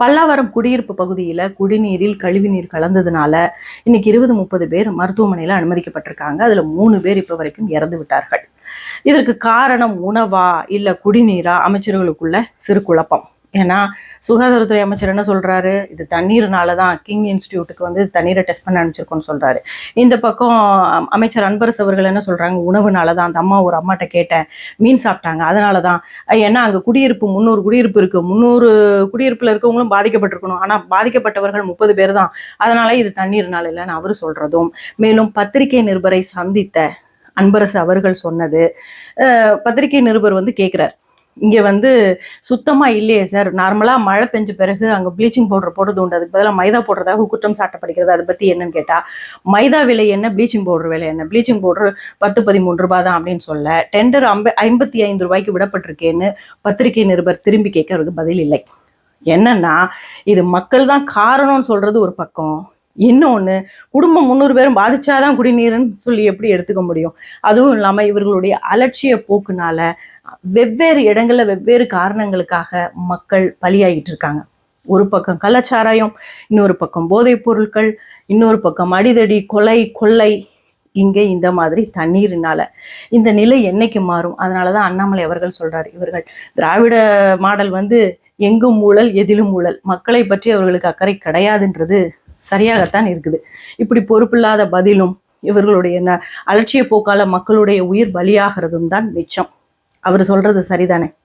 பல்லாவரம் குடியிருப்பு பகுதியில் குடிநீரில் கழிவுநீர் கலந்ததுனால இன்னைக்கு இருபது முப்பது பேர் மருத்துவமனையில் அனுமதிக்கப்பட்டிருக்காங்க. அதில் மூணு பேர் இப்போ வரைக்கும் இறந்து விட்டார்கள். இதற்கு காரணம் உணவா இல்லை குடிநீரா? அமைச்சர்களுக்குள்ள சிறு குழப்பம். ஏன்னா சுகாதாரத்துறை அமைச்சர் என்ன சொல்கிறாரு இது தண்ணீர்னால தான் கிங் இன்ஸ்டியூட்டுக்கு வந்து தண்ணீரை டெஸ்ட் பண்ண அனுப்பிச்சிருக்கோம்னு சொல்கிறாரு இந்த பக்கம் அமைச்சர் அன்பரசு அவர்கள் என்ன சொல்கிறாங்க உணவுனால தான். அந்த அம்மா ஒரு அம்மாட்ட கேட்டேன். மீன் சாப்பிட்டாங்க. அதனால தான். ஏன்னா அங்கே குடியிருப்பு முந்நூறு குடியிருப்பு இருக்குது முந்நூறு குடியிருப்பில் இருக்கவங்களும் பாதிக்கப்பட்டிருக்கணும். ஆனால் பாதிக்கப்பட்டவர்கள் முப்பது பேர் தான். அதனால இது தண்ணீர்னால இல்லைன்னு அவர் சொல்கிறதும் மேலும் பத்திரிகை நிருபரை சந்தித்த அன்பரசு அவர்கள் சொன்னது பத்திரிகை நிருபர் வந்து கேட்குறார் இங்கே வந்து சுத்தமாக இல்லையே சார். நார்மலாக மழை பெஞ்ச பிறகு அங்கே ப்ளீச்சிங் பவுடர் போடுறது உண்டு. அதுக்கு பதிலாக மைதா போடுறதாக குற்றம் சாட்டப்படுகிறது. அதை பற்றி என்னன்னு கேட்டால் மைதா விலை என்ன ப்ளீச்சிங் பவுடர் விலை என்ன? ப்ளீச்சிங் பவுடர் பத்து பதிமூன்று ரூபா தான் அப்படின்னு சொல்ல. டெண்டர் ஐம்ப ஐம்பத்தி ஐந்து ரூபாய்க்கு விடப்பட்டிருக்கேன்னு பத்திரிகை நிருபர் திரும்பி கேட்கறதுக்கு பதில் இல்லை. என்னன்னா இது மக்கள் தான் காரணம்னு சொல்றது ஒரு பக்கம். இன்னொன்று குடும்பம் முந்நூறு பேரும் பாதிச்சாதான் குடிநீர்னு சொல்லி எப்படி எடுத்துக்க முடியும்? அதுவும் இல்லாமல் இவர்களுடைய அலட்சிய போக்குனால வெவ்வேறு இடங்களில் வெவ்வேறு காரணங்களுக்காக மக்கள் பலியாகிட்டு இருக்காங்க. ஒரு பக்கம் கலாச்சாராயம் இன்னொரு பக்கம் போதைப் பொருட்கள் இன்னொரு பக்கம் அடிதடி கொலை கொள்ளை. இங்கே இந்த மாதிரி தண்ணீரினால இந்த நிலை என்னைக்கு மாறும்? அதனால தான் அண்ணாமலை அவர்கள் சொல்றாரு. இவர்கள் திராவிட மாடல் வந்து எங்கும் ஊழல் எதிலும் ஊழல். மக்களை பற்றி அவர்களுக்கு அக்கறை கிடையாதுன்றது சரியாகத்தான் இருக்குது. இப்படி பொறுப்பில்லாத பதிலும் இவர்களுடைய ந- அலட்சிய போக்கால மக்களுடைய உயிர் பலியாகிறதும் தான் மிச்சம். அவர் சொல்றது சரிதானே?